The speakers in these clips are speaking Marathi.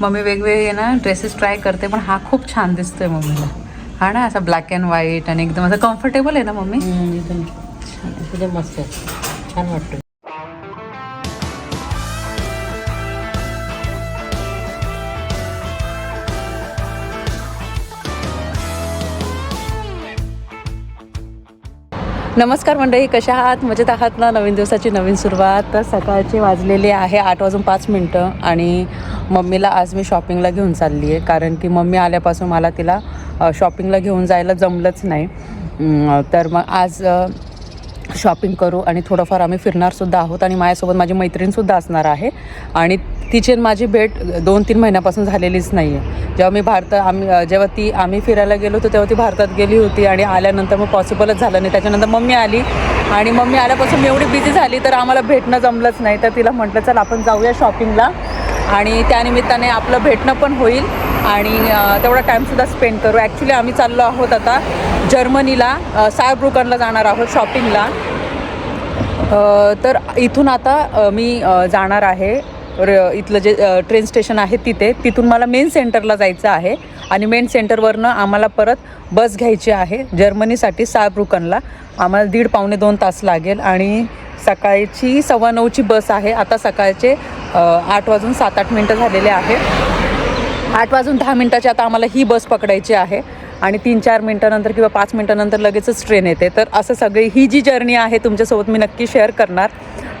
मम्मी वेगवेगळे ना ड्रेसेस ट्राय करते पण हा खूप छान दिसतोय मम्मीला. हा ना असा ब्लॅक अँड व्हाईट आणि एकदम असं कम्फर्टेबल आहे ना मम्मी? मस्त आहे. छान वाटतं नमस्कार मंडळी कशा आहात? मजेत आहात ना? नवीन दिवसाची नवीन सुरुवात. तर सकाळची वाजलेली आहे आठ वाजून पाच मिनटं आणि मम्मीला आज मी शॉपिंगला घेऊन चालली आहे. कारण की मम्मी आल्यापासून मला तिला शॉपिंगला घेऊन जायला जमलंच नाही. तर मग आज शॉपिंग करू आणि थोडंफार आम्ही फिरणारसुद्धा आहोत आणि माझ्यासोबत माझी मैत्रीणसुद्धा असणार आहे. आणि तिची माझी भेट दोन तीन महिन्यापासून झालेलीच नाही आहे जेव्हा मी भारत आम्ही जेव्हा ती आम्ही फिरायला गेलो होतो तेव्हा ती भारतात गेली होती आणि आल्यानंतर मग पॉसिबलच झालं नाही. त्याच्यानंतर मम्मी आली आणि मम्मी आल्यापासून मी एवढी बिझी झाली तर आम्हाला भेटणं जमलंच नाही. तर तिला म्हटलं चल आपण जाऊया शॉपिंगला आणि त्यानिमित्ताने आपलं भेटणं पण होईल आणि तेवढा टाईमसुद्धा स्पेंड करू. ॲक्च्युली आम्ही चाललो आहोत आता जर्मनीला सायब्रुकनला जाणार आहोत शॉपिंगला तर इथून आता मी जाणार आहे. र इथलं जे ट्रेन स्टेशन आहे तिथे तिथून मला मेन सेंटरला जायचं आहे. आणि मेन सेंटरवरनं आम्हाला परत बस घ्यायची आहे जर्मनीसाठी साबरुकनला आम्हाला दीड पावणे दोन तास लागेल आणि सकाळची सव्वा नऊची बस आहे. आता सकाळचे आठ वाजून सात आठ मिनटं झालेले आहे. आठ वाजून दहा मिनटाची आता आम्हाला ही बस पकडायची आहे. आणि तीन चार मिनटानंतर किंवा पाच मिनटानंतर लगेचच ट्रेन येते. तर असं सगळी ही जी जर्नी आहे तुमच्यासोबत मी नक्की शेअर करणार.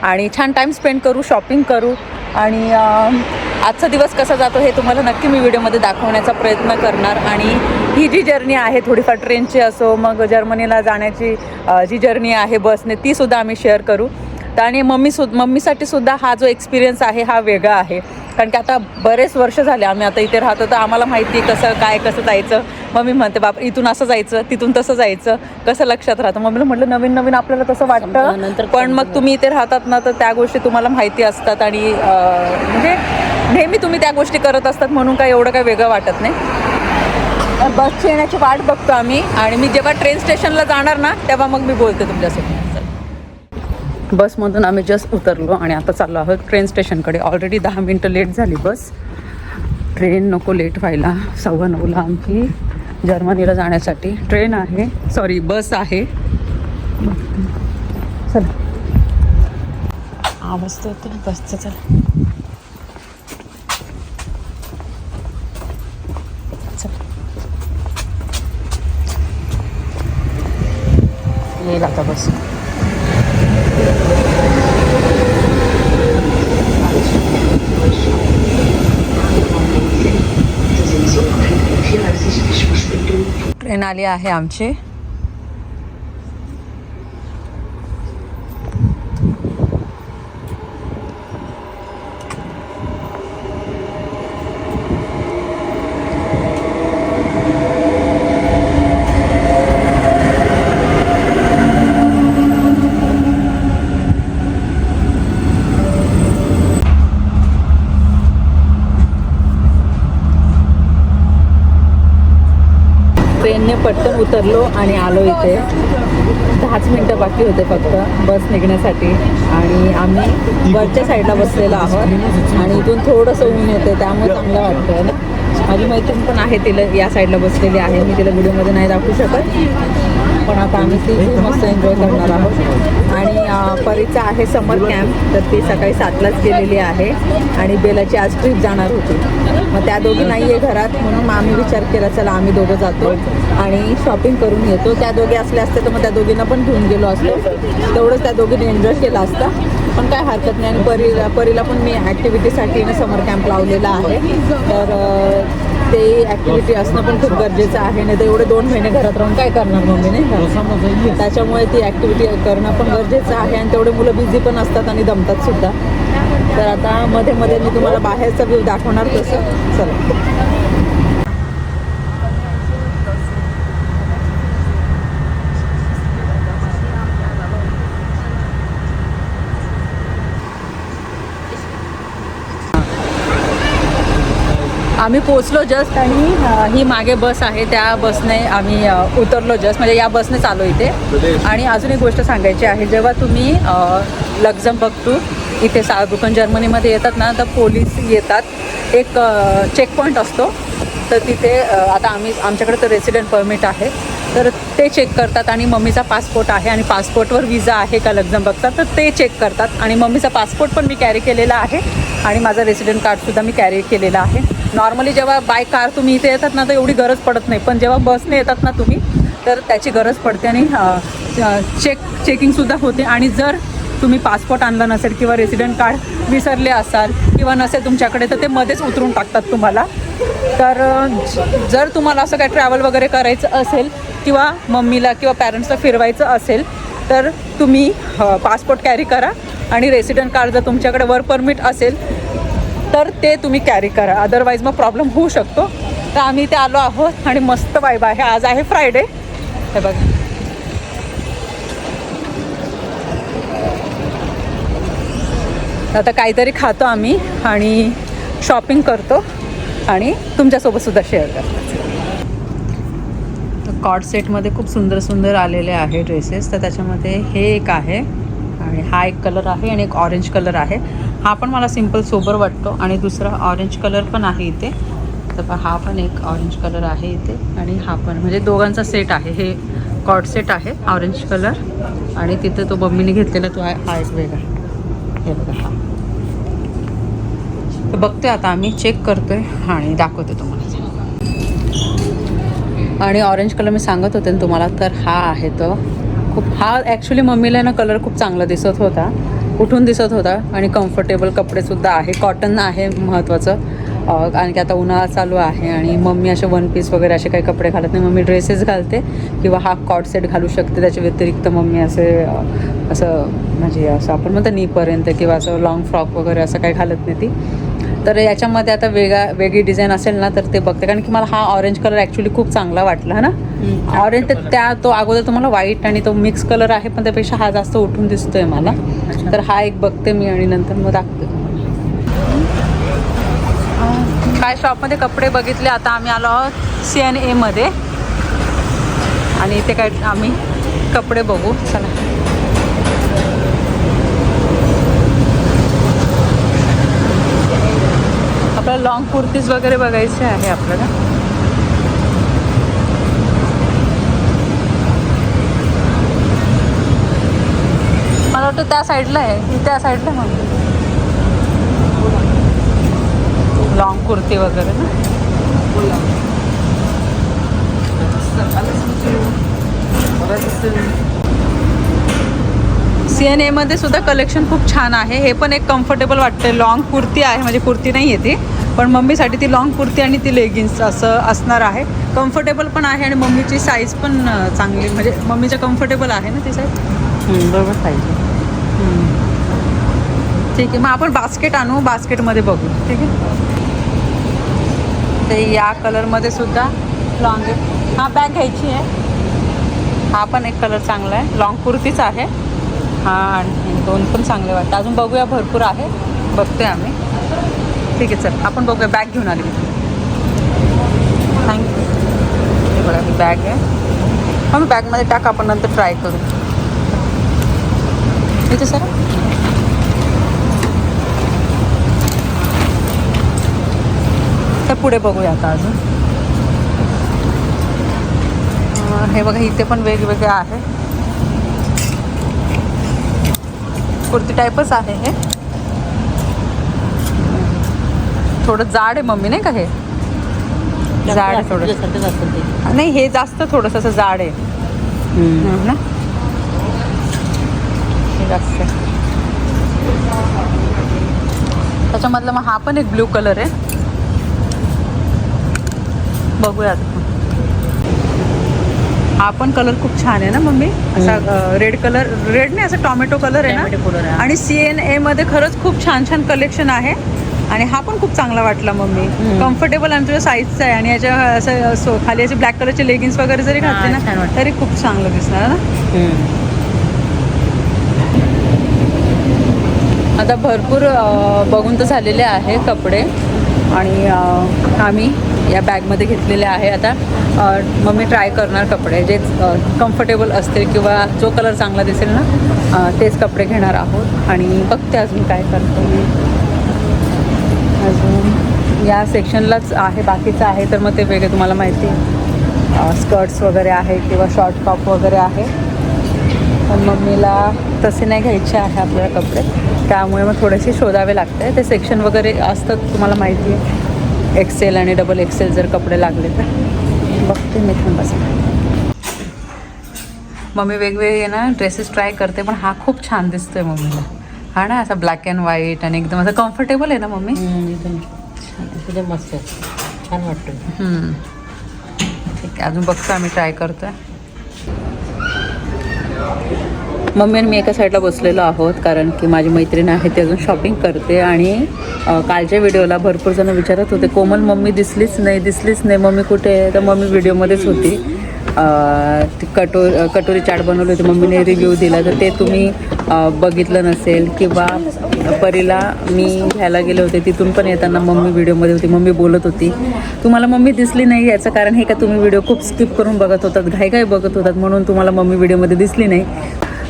आणि छान टाईम स्पेंड करू शॉपिंग करू. आणि आजचा दिवस कसा जातो हे तुम्हाला नक्की मी व्हिडिओमध्ये दाखवण्याचा प्रयत्न करणार. आणि ही जी जर्नी आहे थोडीफार ट्रेनची असो मग जर्मनीला जाण्याची जी जर्नी आहे बसने तीसुद्धा आम्ही शेअर करू. तर आणि मम्मी सु मम्मीसाठी सुद्धा हा जो एक्सपिरियन्स आहे हा वेगळा आहे. कारण की आता बरेच वर्ष झाले आम्ही आता इथे राहतो तर आम्हाला माहिती आहे कसं काय कसं जायचं. मम्मी म्हणते बाप इथून असं जायचं तिथून तसं जायचं कसं लक्षात राहतं? मम्मीला म्हटलं नवीन नवीन आपल्याला तसं वाटतं? नंतर पण मग तुम्ही इथे राहतात ना तर त्या गोष्टी तुम्हाला माहिती असतात आणि म्हणजे नेहमी तुम्ही त्या गोष्टी करत असतात म्हणून काय एवढं काय वेगळं वाटत नाही. बसची येण्याची वाट बघतो आम्ही आणि मी जेव्हा ट्रेन स्टेशनला जाणार ना तेव्हा मग मी बोलते तुमच्यासोबत. बसमधून आम्ही जस्ट उतरलो आणि आता चाललो आहोत ट्रेन स्टेशनकडे ऑलरेडी दहा मिनटं लेट झाली बस. ट्रेन नको लेट व्हायला. सव्वा नऊला आमची जर्मनीला जाण्यासाठी ट्रेन आहे. सॉरी बस आहे. चला. आवाज तर येतो बसचा चला. चला. येईल आता बस. ट्रेन आली आहे आमची. पटकन उतरलो आणि आलो इथे. दहाच मिनटं बाकी होते फक्त बस निघण्यासाठी. आणि आम्ही वरच्या साईडला बसलेलो आहोत. आणि इथून थोडंसं ऊन येते त्यामुळे चांगलं वाटतं माझी मैत्रीण पण आहे तिला या साईडला बसलेली आहे. मी तिला व्हिडिओमध्ये नाही दाखवू शकत. पण आता आम्ही ती खूप मस्त एन्जॉय करणार आहोत. आणि परीचा आहे समर कॅम्प तर ती सकाळी सातलाच गेलेली आहे. आणि बेलाची आज ट्रीप जाणार होती. मग त्या दोघी नाही आहे घरात म्हणून मग आम्ही विचार केला चला आम्ही दोघं जातो. आणि शॉपिंग करून येतो. त्या दोघी असल्या असते तर मग त्या दोघींना पण घेऊन गेलो असतो. तेवढंच त्या दोघींनी एन्जॉय केला असता. पण काय हरकत नाही. आणि परीला परीला पण मी ॲक्टिव्हिटीसाठी समर कॅम्प लावलेला आहे. तर ते ॲक्टिव्हिटी असणं पण खूप गरजेचं आहे. नाही तर एवढे दोन महिने घरात राहून काय करणार मम्मी नाही त्याच्यामुळे ती ॲक्टिव्हिटी करणं पण गरजेचं आहे आणि तेवढे मुलं बिझी पण असतात आणि दमतात सुद्धा. तर आता मध्ये मध्ये मी तुम्हाला बाहेरचा व्ह्यू दाखवणार तसं. चला. आम्ही पोचलो जस्ट आणि ही मागे बस आहे. त्या बसने आम्ही उतरलो जस्ट म्हणजे या बसने चालू इथे. आणि अजून एक गोष्ट सांगायची आहे. जेव्हा तुम्ही लक्झमबर्ग टू इथे साळबुकन जर्मनीमध्ये येतात ना तर पोलीस येतात. एक चेक पॉईंट असतो. तर तिथे आता आम्ही आमच्याकडे तर रेसिडेंट परमिट आहे. तर ते चेक करतात आणि मम्मीचा पासपोर्ट आहे आणि पासपोर्टवर विजा आहे का लक्झमबर्गचा तर ते चेक करतात. आणि मम्मीचा पासपोर्ट पण मी कॅरी केलेला आहे. आणि माझा रेसिडेंट कार्डसुद्धा मी कॅरी केलेला आहे. नॉर्मली जेव्हा बाय कार तुम्ही इथे येतात ना तर एवढी गरज पडत नाही. पण जेव्हा बसने येतात ना तुम्ही तर त्याची गरज पडते आणि चेक चेकिंगसुद्धा होते. आणि जर तुम्ही पासपोर्ट आणला नसेल किंवा रेसिडेंट कार्ड विसरले असाल किंवा नसेल तुमच्याकडे तर ते मध्येच उतरून टाकतात तुम्हाला. तर जर तुम्हाला असं काय ट्रॅव्हल वगैरे करायचं असेल किंवा मम्मीला किंवा पॅरेंट्सला फिरवायचं असेल तर तुम्ही पासपोर्ट कॅरी करा. आणि रेसिडेंट कार्ड जर तुमच्याकडे वर्क परमिट असेल तर ते तुम्ही कॅरी करा. अदरवाईज मग प्रॉब्लेम होऊ शकतो. तर आम्ही इथे आलो आहोत आणि मस्त वाईब आहे. आज आहे फ्रायडे हे बघा. आता काहीतरी खातो आम्ही आणि शॉपिंग करतो आणि तुमच्यासोबत सुद्धा शेअर करतो. कॉड सेटमध्ये खूप सुंदर सुंदर आलेले आहे ड्रेसेस तर त्याच्यामध्ये हे एक आहे आणि हा एक कलर आहे आणि एक ऑरेंज कलर आहे. हा पण मला सिंपल सोबर वाटतो. आणि दुसरा ऑरेंज कलर पण आहे इथे. तर हा पण एक ऑरेंज कलर आहे इथे. आणि हा पण म्हणजे दोघांचा सेट आहे. हे कॉड सेट आहे ऑरेंज कलर आणि तिथे तो मम्मीने घेतलेला तो आहे हा एक वेगळा हे बघा हा. तर बघतोय आता आम्ही चेक करतोय आणि दाखवते तुम्हाला. आणि ऑरेंज कलर मी सांगत होते ना तुम्हाला तर हा आहे तो. खूप हा ॲक्च्युली मम्मीला ना कलर खूप चांगला दिसत होता. उठून दिसत होता आणि कम्फर्टेबल कपडेसुद्धा आहे. कॉटन आहे महत्त्वाचं कारण की आता उन्हाळा चालू आहे आणि मम्मी असे वन पीस वगैरे असे काही कपडे घालत नाही. मम्मी ड्रेसेस घालते किंवा हा कॉट सेट घालू शकते. त्याच्या व्यतिरिक्त मम्मी असे असं म्हणजे असं आपण म्हणतो नीपर्यंत किंवा असं लॉंग फ्रॉक वगैरे असं काही घालत नाही ती. तर याच्यामध्ये आता वेगळा वेगळी डिझाईन असेल ना तर ते बघते. कारण की मला हा ऑरेंज कलर ॲक्च्युली खूप चांगला वाटला है ना? ऑरेंज तर त्या तो अगोदर तुम्हाला व्हाईट आणि तो मिक्स कलर आहे पण त्यापेक्षा हा जास्त उठून दिसतोय मला. तर हा एक बघते मी आणि नंतर मग दाखते तुम्हाला. काय शॉपमध्ये कपडे बघितले? आता आम्ही आलो आहोत सी एन एमध्ये आणि इथे काय आम्ही कपडे बघू. चला. लॉंग कुर्तीज वगैरे बघायचे आहे आपल्याला. मला वाटतं त्या साईडला आहे. त्या साईडला मग लॉंग कुर्ती वगैरे ना. सी एन एमध्ये सुद्धा कलेक्शन खूप छान आहे. हे पण एक कम्फर्टेबल वाटतं लॉंग कुर्ती आहे. म्हणजे कुर्ती नाही आहे ती. पण मम्मीसाठी ती लॉंग कुर्ती आणि ती लेगिन्स असं असणार आहे. कम्फर्टेबल पण आहे आणि मम्मीची साईज पण चांगली म्हणजे मम्मीच्या कम्फर्टेबल आहे ना ती साईज बरोबर पाहिजे ठीक आहे मग आपण बास्केट आणू बास्केटमध्ये बघू ठीक आहे? ते या कलरमध्ये सुद्धा लॉंग हा बॅग घ्यायची आहे. हा पण एक कलर चांगला आहे. लॉंग कुर्तीच आहे. हा आणि दोन पण चांगले वाटतं अजून बघूया भरपूर आहे. बघतोय आम्ही. ठीक आहे चल. आपण बघूया. बॅग घेऊन आली थँक्यू हे बघा ही बॅग आहे. हो, मग बॅगमध्ये टाक आपण नंतर ट्राय करू. इथे सर. तर पुढे बघूया आता अजून. हे बघा इथे पण वेगवेगळे आहे. कुर्ती टाईपच आहे हे. थोडं जाड आहे मम्मी नाही का हे? जाड आहे थोडं. नाही हे जास्त थोडंसं असं जाड आहे. ना? हे जास्त. त्याच्यामधलं मग हा पण एक ब्ल्यू कलर आहे. बघूया आता. हा पण कलर खूप छान आहे ना मम्मी? असा रेड कलर रेड नाही असं टॉमॅटो कलर आहे ना. आणि सी एन ए मध्ये खरंच खूप छान छान कलेक्शन आहे. आणि हा पण खूप चांगला वाटला मम्मी. कम्फर्टेबल आणि तुझ्या साईजचा आहे आणि याच्या असं खाली असे ब्लॅक कलरचे लेगिन्स वगैरे जरी घातले ना वाटतं. तरी खूप चांगलं दिसणार ना? आता भरपूर बघून तर झालेले आहे कपडे आणि आम्ही या बॅगमध्ये घेतलेले आहे. आता अ, मम्मी ट्राय करणार कपडे जे कम्फर्टेबल असतील किंवा जो कलर चांगला दिसेल ना तेच कपडे घेणार आहोत. आणि बघते अजून काय करतो मी. अजून या सेक्शनलाच आहे बाकीचं आहे तर मग ते वेगळे तुम्हाला माहिती. आहे स्कर्ट्स वगैरे आहे किंवा शॉर्ट टॉप वगैरे आहे. पण मम्मीला तसे नाही घ्यायचे आहे आपल्याला कपडे. त्यामुळे मग थोडेसे शोधावे लागते. ते सेक्शन वगैरे असतात तुम्हाला माहिती आहे. एक्सेल आणि डबल एक्सेल जर कपडे लागले तर. बघते मी पण बसते मम्मी वेगवेगळे ना ड्रेसेस ट्राय करते पण हा खूप छान दिसतोय मम्मीला. हा ना असा ब्लॅक अँड व्हाईट आणि एकदम असं कम्फर्टेबल आहे ना मम्मी? एकदम मस्त. छान वाटतं. ठीक आहे अजून बघतो आम्ही ट्राय करतोय. मम्मी आणि मी एका साईडला बसलेलो आहोत कारण की माझी मैत्रीण आहे ती अजून शॉपिंग करते आणि कालच्या व्हिडिओला भरपूर जण विचारत होते कोमल मम्मी दिसलीच नाही दिसलीच नाही मम्मी कुठे आहे? तर मम्मी व्हिडिओमध्येच होती. कटो कटोरी चाट बनवली होती मम्मीने रिव्ह्यू दिला तर ते तुम्ही बघितलं नसेल किंवा परीला मी घ्यायला गेले होते तिथून पण येताना मम्मी व्हिडिओमध्ये होती मम्मी बोलत होती. तुम्हाला मम्मी दिसली नाही याचं कारण हे का तुम्ही व्हिडिओ खूप स्किप करून बघत होतात घाई घाई बघत होतात म्हणून तुम्हाला मम्मी व्हिडिओमध्ये दिसली नाही.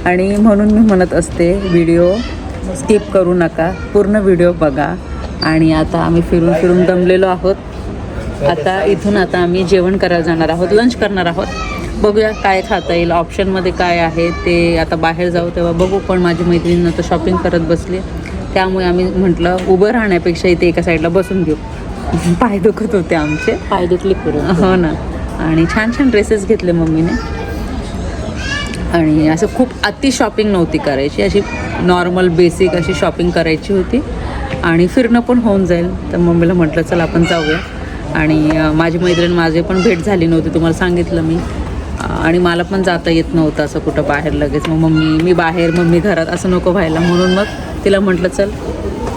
आणि म्हणून मी म्हणत असते व्हिडिओ स्किप करू नका पूर्ण व्हिडिओ बघा. आणि आता आम्ही फिरून फिरून दमलेलो आहोत. आता इथून आता आम्ही जेवण करायला जाणार आहोत लंच करणार आहोत. बघूया काय खाता येईल ऑप्शनमध्ये काय आहे ते आता बाहेर जाऊ तेव्हा बघू पण माझी मैत्रिणी तर शॉपिंग करत बसली. त्यामुळे आम्ही म्हटलं उभं राहण्यापेक्षा इथे एका साईडला बसून घेऊ. पाय दुखत होते आमचे. पाय दुखले फिरून हो ना. आणि छान छान ड्रेसेस घेतले मम्मीने. आणि असं खूप अति शॉपिंग नव्हती करायची. अशी नॉर्मल बेसिक अशी शॉपिंग करायची होती. आणि फिरणं पण होऊन जाईल. तर मम्मीला म्हटलं चल आपण जाऊया. आणि माझी मैत्रीण माझे पण भेट झाली नव्हती तुम्हाला सांगितलं मी. आणि मला पण जाता येत नव्हतं असं कुठं बाहेर लगेच. मग मम्मी मी बाहेर मम्मी घरात असं नको व्हायला. म्हणून मग तिला म्हटलं चल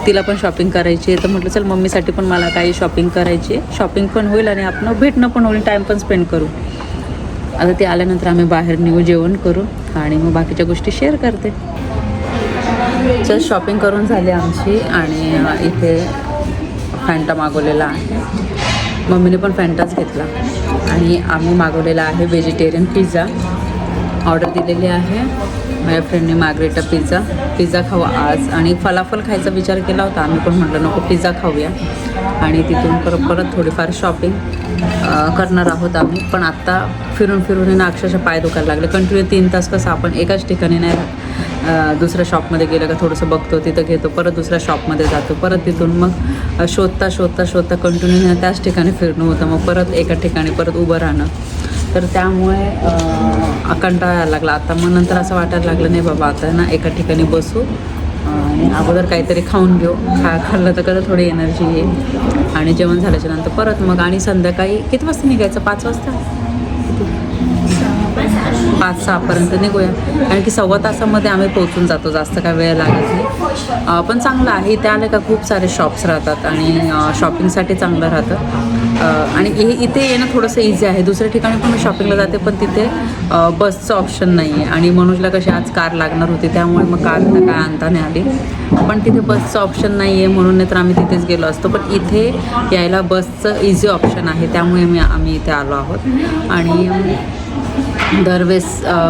तिला पण शॉपिंग करायची आहे. तर म्हटलं चल मम्मीसाठी पण मला काही शॉपिंग करायची आहे. शॉपिंग पण होईल आणि आपण भेटणं पण होईल. टाईम पण स्पेंड करू. आता ते आल्यानंतर आम्ही बाहेर निघू जेवण करू आणि मग बाकीच्या गोष्टी शेअर करते. चल शॉपिंग करून झाली आमची आणि इथे फॅन्टा मागवलेला आहे. मम्मीने पण फॅन्टाच घेतला. आणि आम्ही मागवलेला आहे व्हेजिटेरियन पिझ्झा ऑर्डर दिलेली आहे. माझ्या फ्रेंडने मागरेटा पिझ्झा पिझ्झा खाऊ आज. आणि फलाफल खायचा विचार केला होता. आम्ही पण म्हटलं नको पिझ्झा खाऊया. आणि तिथून परत परत थोडीफार शॉपिंग करणार आहोत आम्ही. पण आत्ता फिरून फिरून ना अक्षरशः पाय दुखायला लागले. कंटिन्यू तीन तास कसं आपण एकाच ठिकाणी नाही राहत. दुसऱ्या शॉपमध्ये गेलं का थोडंसं बघतो तिथं घेतो परत दुसऱ्या शॉपमध्ये जातो परत तिथून मग शोधता शोधता शोधता कंटिन्यू त्याच ठिकाणी फिरणं होतं. मग परत एका ठिकाणी परत उभं राहणं. तर त्यामुळे कंटाळा यायला लागला. आता मग नंतर असं वाटायला लागलं नाही बाबा आता ना एका ठिकाणी बसू आणि अगोदर काहीतरी खाऊन घेऊ. खा खाल्लं तर कसं थोडी एनर्जी येईल. आणि जेवण झाल्याच्यानंतर परत मग आणि संध्याकाळी किती वाजता निघायचं? पाच वाजता? पाच सहापर्यंत निघूया. कारण की सव्वा तासामध्ये आम्ही पोहोचून जातो जास्त काय वेळ लागत नाही. पण चांगलं आहे. त्या का खूप सारे शॉप्स राहतात आणि शॉपिंगसाठी चांगलं राहतं. आणि हे इथे येणं थोडंसं इझी आहे. दुसऱ्या ठिकाणी पण मी शॉपिंगला जाते पण तिथे बसचं ऑप्शन नाही आहे आणि मनोजला कशी आज कार लागणार होती त्यामुळे मग कार तर काय आणता नाही आली. पण तिथे बसचं ऑप्शन नाही आहे म्हणून नाही तर आम्ही तिथेच गेलो असतो. पण इथे यायला बसचं इझी ऑप्शन आहे. त्यामुळे मी आम्ही इथे आलो आहोत. आणि दरवेळेस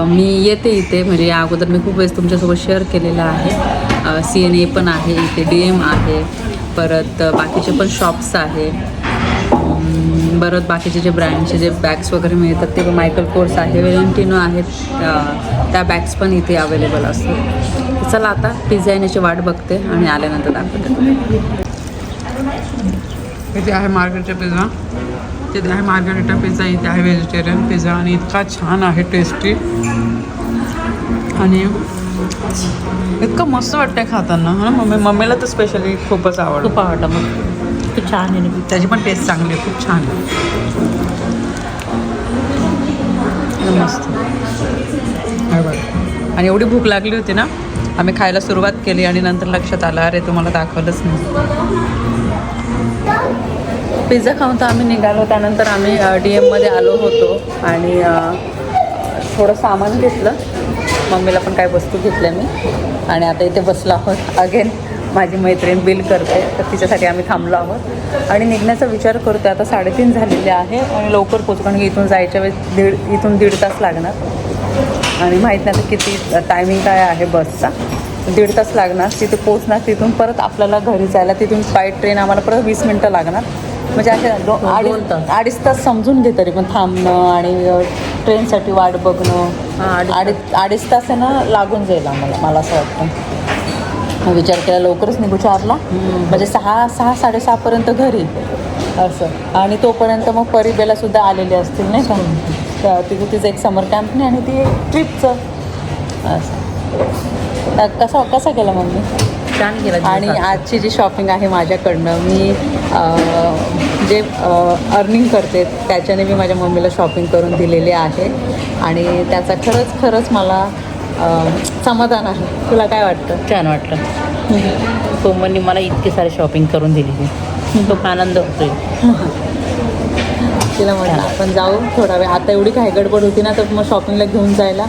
मी येते इथे. म्हणजे या अगोदर मी खूप वेळेस तुमच्यासोबत शेअर केलेलं आहे. सी एन ए पण आहे इथे डी एम आहे परत बाकीचे पण शॉप्स आहे. परत बाकीचे जे ब्रँडचे जे बॅग्स वगैरे मिळतात ते पण मायकल कोर्स आहे वेलेंटिनो आहेत. त्या बॅग्स पण इथे अवेलेबल असतात. चला आता पिझ्झा येण्याची वाट बघते आणि आल्यानंतर दाखवते. इथे आहे मार्केटचा पिझ्झा तिथे आहे मार्गरेटा पिझ्झा इथे आहे व्हेजिटेरियन पिझ्झा आणि इतका छान आहे टेस्टी आणि इतकं मस्त वाटतंय खाताना हा मम्मी मम्मीला तर स्पेशली खूपच आवडतं. खूप आवडलं मग. खूप छान आहे ना. त्याची पण टेस्ट चांगली आहे खूप छान आहे. मस्त. आणि एवढी भूक लागली होती ना आम्ही खायला सुरुवात केली आणि नंतर लक्षात आलं अरे तुम्हाला दाखवलंच नाही. पिझ्झा खाऊन तर आम्ही निघालो. त्यानंतर आम्ही डी एममध्ये आलो होतो आणि थोडं सामान घेतलं. मम्मीला पण काही वस्तू घेतल्या मी. आणि आता इथे बसलो आहोत. अगेन माझी मैत्रीण बिल करते. तर तिच्यासाठी आम्ही थांबलो आहोत. आणि निघण्याचा विचार करतो आता साडेतीन झालेले आहे आणि लवकर पोचू कारण की इथून जायच्या वेळेस दीड इथून दीड तास लागणार. आणि माहीत नाही आता किती टायमिंग काय आहे बसचा. दीड तास लागणार. तिथे पोचणार तिथून परत आपल्याला घरी जायला. तिथून बाय ट्रेन आम्हाला परत वीस मिनटं लागणार. म्हणजे असे दोन अडीच तास. अडीच तास समजून घे तरी पण थांबणं आणि ट्रेनसाठी वाट बघणं. हां, अडीच अडीच तास आहे ना लागून जाईल आम्हाला मला असं वाटतं. मग विचार केला लवकरच निघू चारला. म्हणजे सहा सहा साडेसहापर्यंत घरी. असं. आणि तोपर्यंत मग परिबेला सुद्धा आलेले असतील नाही का? तिथे तिचं एक समर कॅम्प नाही आणि ती ट्रिपचं असं. कसा कसा केला मम्मी? छान केला आणि आजचा. जी शॉपिंग आहे माझ्याकडनं मी जे अर्निंग करते त्याच्याने मी माझ्या मम्मीला शॉपिंग करून दिलेली आहे. आणि त्याचा खरंच खरंच मला समाधान आहे. तुला काय वाटतं? छान वाटलं. कोमलनी मला इतकी सारी शॉपिंग करून दिली खूप आनंद होतोय. तिला म्हटलं आपण जाऊ थोडा वेळ. आता एवढी काही गडबड होती ना तर मग शॉपिंगला घेऊन जायला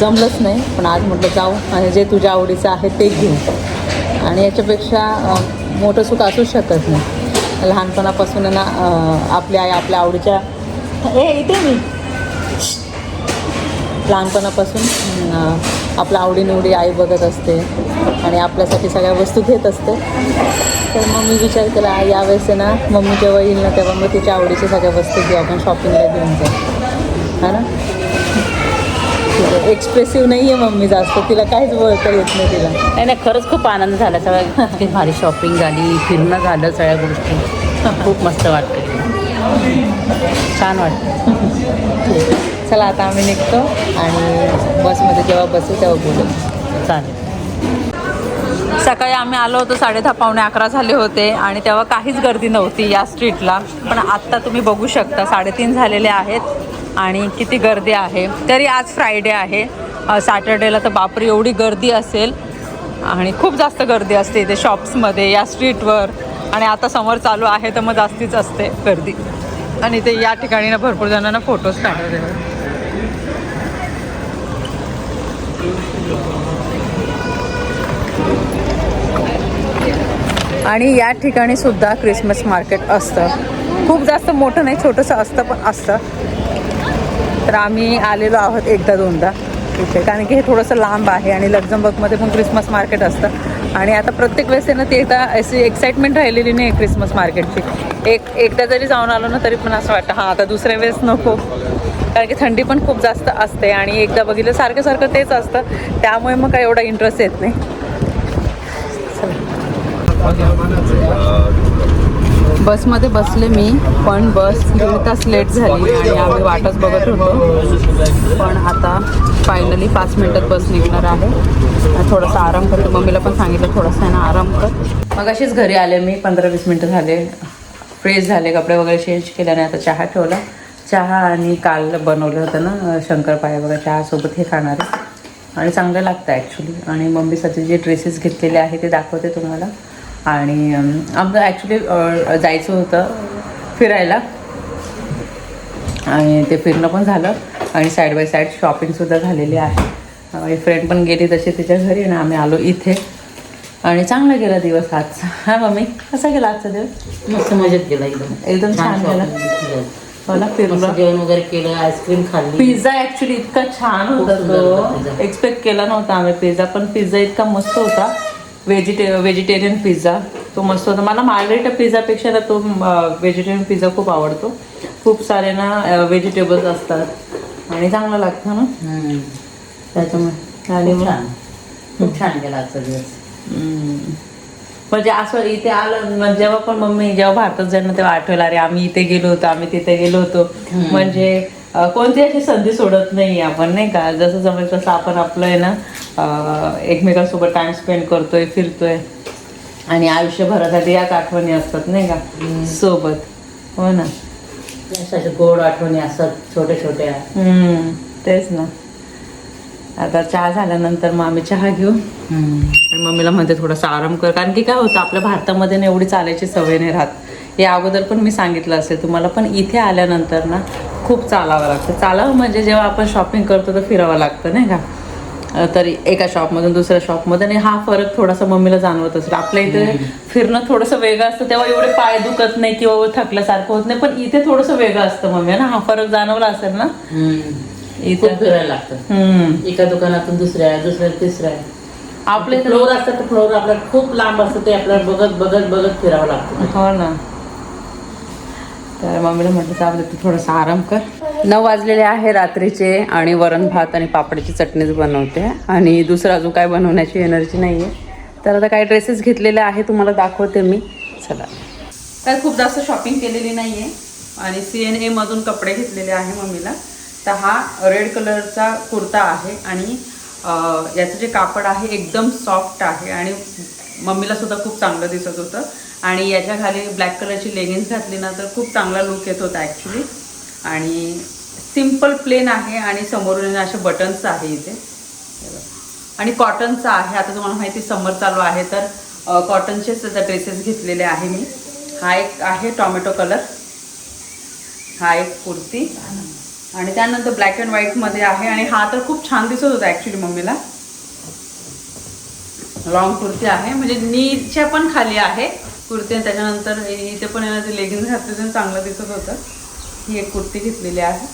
जमलंच नाही. पण आज म्हटलं जाऊ आणि जे तुझ्या आवडीचं आहे ते घेऊ आणि याच्यापेक्षा मोठं सुख असूच शकत नाही. लहानपणापासून ना अ, आपली आई आपल्या आवडीच्या ए इथे मी. लहानपणापासून आपल्या आवडीनिवडी आई बघत असते आणि आपल्यासाठी सगळ्या वस्तू घेत असते. तर मग मी विचार केला यावेळेस ना मम्मी जेव्हा येईल ना तेव्हा मग तिच्या आवडीच्या सगळ्या वस्तू घेऊ आपण शॉपिंगला घेऊन जाऊ. हा ना? एक्सप्रेसिव्ह नाही आहे मम्मी जास्त तिला काहीच बोलता येत नाही तिला. नाही नाही खरंच खूप आनंद झाला सगळ्या भारी शॉपिंग झाली फिरणं झालं सगळ्या गोष्टी. खूप मस्त वाटतं छान वाटतं चला आता आम्ही निघतो आणि बसमध्ये जेव्हा बसू तेव्हा बोलू. चालेल. सकाळी आम्ही आलो होतो साडे दहा पावणे अकरा झाले होते आणि तेव्हा काहीच गर्दी नव्हती या स्ट्रीटला. पण आत्ता तुम्ही बघू शकता साडेतीन झालेले आहेत आणि किती गर्दी आहे. तरी आज फ्रायडे आहे. सॅटर्डेला तर बापरे एवढी गर्दी असेल. आणि खूप जास्त गर्दी असते इथे शॉप्समध्ये या स्ट्रीटवर. आणि आता समोर चालू आहे तर मग जास्तीच असते गर्दी. आणि इथे या ठिकाणी ना भरपूर जणांना फोटोज काढत आणि या ठिकाणी सुद्धा क्रिसमस मार्केट असतं. खूप जास्त मोठं नाही छोटंसं असतं पण असतं. तर आम्ही आलेलो आहोत एकदा दोनदा इथे. कारण की हे थोडंसं लांब आहे आणि लक्झमबर्गमध्ये पण क्रिसमस मार्केट असतं. आणि आता प्रत्येक वेळेस आहे ना ते एकदा अशी एक्साइटमेंट राहिलेली नाही क्रिसमस मार्केटची एक एकदा जरी जाऊन आलो ना तरी पण असं वाटतं हां आता दुसऱ्या वेळेस नको. कारण की थंडी पण खूप जास्त असते आणि एकदा बघितलं सारखं सारखं तेच असतं. त्यामुळे मग काय एवढा इंटरेस्ट येत नाही. बसमध्ये बसले मी पण बस दीड तास लेट झाली आणि आम्ही वाटच बघत होतो. पण आता फायनली पाच मिनटात बस निघणार आहे. थोडासा आराम करतो मम्मीला पण सांगितलं थोडासा आहे ना आराम कर. मग अशीच घरी आले मी पंधरा वीस मिनटं झाले. फ्रेश झाले कपडे वगैरे चेंज केले आणि आता चहा ठेवला. चहा आणि काल बनवलं होतं ना शंकरपाया वगैरे चहासोबत हे खाणार आहे. आणि चांगलं लागतं ॲक्च्युली आणि मम्मीसाठी जे ड्रेसेस घेतलेले आहे ते दाखवते तुम्हाला. आणि आमचं ॲक्च्युली जायचं होतं फिरायला. आणि ते फिरणं पण झालं. आणि साईड बाय साईड शॉपिंगसुद्धा झालेली आहे. माझी फ्रेंड पण गेली तशी तिच्या घरी ना आम्ही आलो इथे. आणि चांगला गेला दिवस आजचा हा मम्मी? कसा गेला आजचा दिवस? मस्त मजेत गेला एकदम. एकदम छान गेला. केलं. हो फिरलं जेवण वगैरे केलं आईस्क्रीम खाल्ली. पिझ्झा ऍक्च्युली इतका छान होता तो. एक्सपेक्ट केला नव्हता आम्ही. पिझ्झा पण पिझ्झा इतका मस्त होता. व्हेजिटे व्हेजिटेरियन पिझ्झा तो मस्त होता. मला मार्गरेटा पिझ्झापेक्षा ना तो व्हेजिटेरियन पिझ्झा खूप आवडतो. खूप सारे ना व्हेजिटेबल्स असतात. आणि चांगला लागतं ना. त्याच्यामुळे. आणि खूप छान. गेला आजचा दिवस. म्हणजे असं इथे आलं म्हणजे जेव्हा पण मम्मी जेव्हा भारतात जाईल ना तेव्हा आठवलं अरे आम्ही इथे गेलो होतो आम्ही तिथे गेलो होतो. म्हणजे कोणती अशी संधी सोडत नाही आपण नाही का? जसं जमेल तसं आपण आपलं आहे ना एकमेकांसोबत टाइम स्पेंड करतोय फिरतोय आणि आयुष्यभरासाठी याच आठवणी असतात नाही का? सोबत. हो ना? गोड आठवणी असतात छोट्या छोट्या तेच ना. आता चहा झाल्यानंतर मग आम्ही चहा घेऊ. आणि मम्मीला म्हणते थोडासा आराम कर. कारण की काय होतं आपल्या भारतामध्ये ना एवढी चालायची सवय नाही राहत. या अगोदर पण मी सांगितलं असेल तुम्हाला पण इथे आल्यानंतर ना खूप चालावं लागतं. चालावं म्हणजे जेव्हा आपण शॉपिंग करतो तर फिरावं लागतं नाही का? तर एका शॉपमधून दुसऱ्या शॉपमध्ये आणि हा फरक थोडासा मम्मीला जाणवत असेल आपल्या इथे फिरणं थोडंसं वेगळं असतं तेव्हा एवढे पाय दुखत नाही किंवा थकल्यासारखं होत नाही पण इथे थोडंसं वेगळं असतं मम्मी ना? हा फरक जाणवला असेल ना? इथे. फिरायला लागतं. एका दुकानातून दुसऱ्या दुसऱ्या तिसऱ्या. आपले इथे फ्लोअर असतात फ्लोअर आपल्याला खूप लांब असतं ते आपल्याला बघत बघत बघत फिरावं लागतं. हो ना. तर मम्मीला म्हटलं चालू तू थोडासा आराम कर. नऊ वाजलेले आहे रात्रीचे आणि वरण भात आणि पापडाची चटणीच बनवते. आणि दुसरं अजून काय बनवण्याची एनर्जी नाही आहे तर आता काही ड्रेसेस घेतलेले आहे तुम्हाला दाखवते मी. चला. काय खूप जास्त शॉपिंग केलेली नाही आहे आणि सी एन एमधून कपडे घेतलेले आहे मम्मीला. तर हा रेड कलरचा कुर्ता आहे आणि याचं जे कापड आहे एकदम सॉफ्ट आहे. आणि मम्मीला सुद्धा खूप चांगलं दिसत होतं. आणि याच्या खाली ब्लॅक कलरची लेगिन्स घातली ना तर खूप चांगला लुक येत होता ॲक्च्युली आणि सिंपल प्लेन आहे आणि समोरून असे बटन्स आहे इथे. आणि कॉटनचा आहे आता तुम्हाला माहिती समर चालू आहे तर कॉटनचेच ड्रेसेस घेतलेले आहे मी. हा एक आहे टॉमॅटो कलर हा एक कुर्ती. आणि त्यानंतर ब्लॅक अँड व्हाईटमध्ये आहे. आणि हा तर खूप छान दिसत होता ॲक्च्युली मम्मीला. लॉंग कुर्ती आहे. म्हणजे नीच्या पण खाली आहे कुर्ती. त्याच्यानंतर इथे पण येणार लेगिन्स घातले तर चांगलं दिसत होतं. ही एक कुर्ती घेतलेली आहे.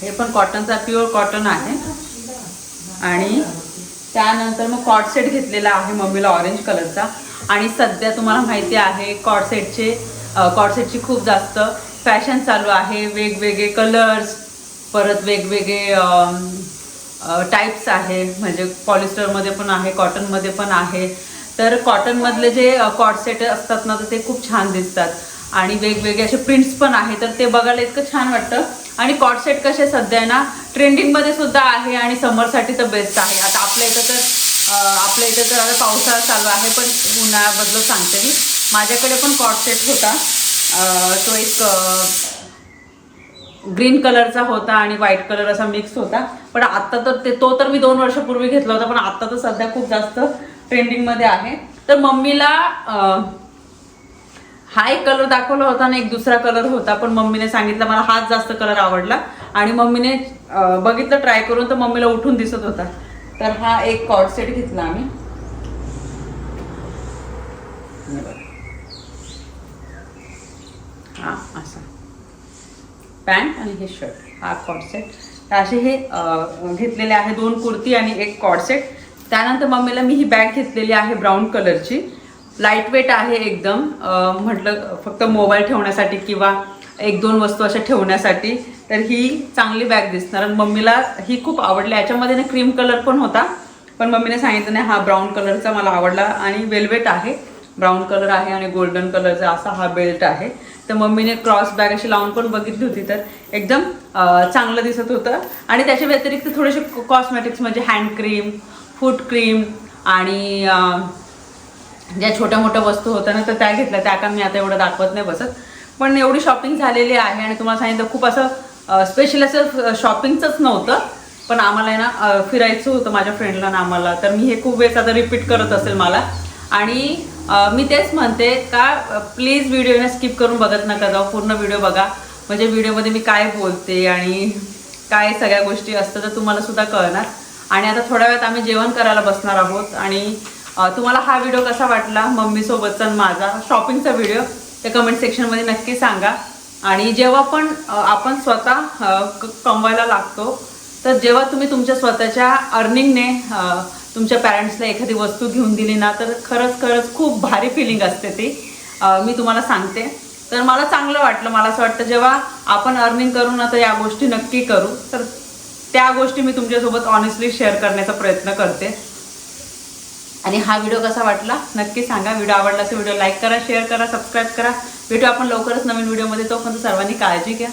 हे पण कॉटनचा प्युअर कॉटन आहे. आणि त्यानंतर मग कॉट सेट घेतलेला आहे मम्मीला ऑरेंज कलरचा आणि सध्या तुम्हाला माहिती आहे कॉट सेटचे खूप जास्त फॅशन चालू आहे. वेगवेगळे कलर्स परत वेगवेगळे टाईप्स आहे. म्हणजे पॉलिस्टरमध्ये पण आहे कॉटनमध्ये पण आहे. तर कॉटनमधले जे कॉट सेट असतात ना तर ते खूप छान दिसतात. आणि वेगवेगळे असे प्रिंट्स पण आहे तर ते बघायला इतकं छान वाटतं. आणि कॉट सेट कसे सध्या ना ट्रेंडिंगमध्ये सुद्धा आहे आणि समरसाठी तर बेस्ट आहे. आता आपल्या इथं तर आपल्या इथं तर आता पावसाळा चालू आहे पण उन्हाळ्याबद्दल सांगते मी. माझ्याकडे पण कॉट सेट होता. तो एक ग्रीन कलरचा होता आणि व्हाईट कलर असा मिक्स होता. पण आत्ता तर ते तो तर मी दोन वर्षापूर्वी घेतला होता पण आत्ता तर सध्या खूप जास्त ट्रेंडिंगमध्ये आहे. तर मम्मीला हा एक कलर दाखवला होता आणि एक दुसरा कलर होता पण मम्मीने सांगितलं मला हाच जास्त कलर आवडला. आणि मम्मीने बघितलं ट्राय करून तर मम्मीला उठून दिसत होता. तर हा एक कॉर्ड सेट घेतला आम्ही. हा असा. पॅन्ट आणि हे शर्ट हा कॉडसेट तर असे हे घेतलेले आहे दोन कुर्ती आणि एक कॉडसेट त्यानंतर मम्मीला मी ही बॅग घेतलेली आहे ब्राऊन कलरची लाइट वेट आहे एकदम. म्हटलं फक्त मोबाईल ठेवण्यासाठी किंवा एक दोन वस्तू अशा ठेवण्यासाठी. तर ही चांगली बॅग दिसणार. आणि मम्मीला ही खूप आवडली. याच्यामध्ये ना क्रीम कलर पण होता. पण मम्मीने सांगितलं नाही हा ब्राऊन कलरचा मला आवडला. आणि वेलवेट आहे. ब्राऊन कलर आहे आणि गोल्डन कलरचा असा हा बेल्ट आहे. तर मम्मीने क्रॉस बॅग अशी लावून पण बघितली होती तर एकदम चांगलं दिसत होतं. आणि त्याच्या व्यतिरिक्त थोडेसे कॉस्मेटिक्स म्हणजे हँड क्रीम फूट क्रीम आणि ज्या छोट्या मोठ्या वस्तू होत्या ना तर त्या घेतल्या. त्या का मी आता एवढं दाखवत नाही बसत. पण एवढी शॉपिंग झालेली आहे आणि तुम्हाला सांगितलं खूप असं स्पेशल असं शॉपिंगचंच नव्हतं. पण आम्हाला आहे ना फिरायचं होतं माझ्या फ्रेंडला ना आम्हाला. तर मी हे खूप वेळेस आता रिपीट करत असेल मला. आणि मी तेच म्हणते का प्लीज व्हिडिओने स्किप करून बघत नका जाऊ. पूर्ण व्हिडिओ बघा. म्हणजे व्हिडिओमध्ये मी काय बोलते आणि काय सगळ्या गोष्टी असतात तर तुम्हाला सुद्धा कळणार. आणि आता थोड्या वेळात आम्ही जेवण करायला बसणार आहोत. आणि तुम्हाला हा व्हिडिओ कसा वाटला? मम्मीसोबतचा आणि माझा. शॉपिंगचा व्हिडिओ ते कमेंट सेक्शनमध्ये नक्की सांगा. आणि जेव्हा पण आपण स्वतः कमवायला लागतो तर जेव्हा तुम्ही तुमच्या स्वतःच्या अर्निंगने तुमच्या पॅरेंट्सला एखादी वस्तू घेऊन दिली ना तर खरंच खरंच खूप भारी फिलिंग असते ती. मी तुम्हाला सांगते. तर मला चांगलं वाटलं. मला असं वाटतं जेव्हा आपण अर्निंग करू ना तर या गोष्टी नक्की करू. तर त्या गोष्टी मी तुमच्यासोबत ऑनेस्टली शेअर करण्याचा प्रयत्न करते. आणि हा व्हिडिओ कसा वाटला? नक्की सांगा. व्हिडिओ आवडला असेल व्हिडिओ लाईक करा शेअर करा सबस्क्राईब करा. भेटू आपण लवकरच नवीन व्हिडिओमध्ये तोपर्यंत सर्वांनी काळजी घ्या.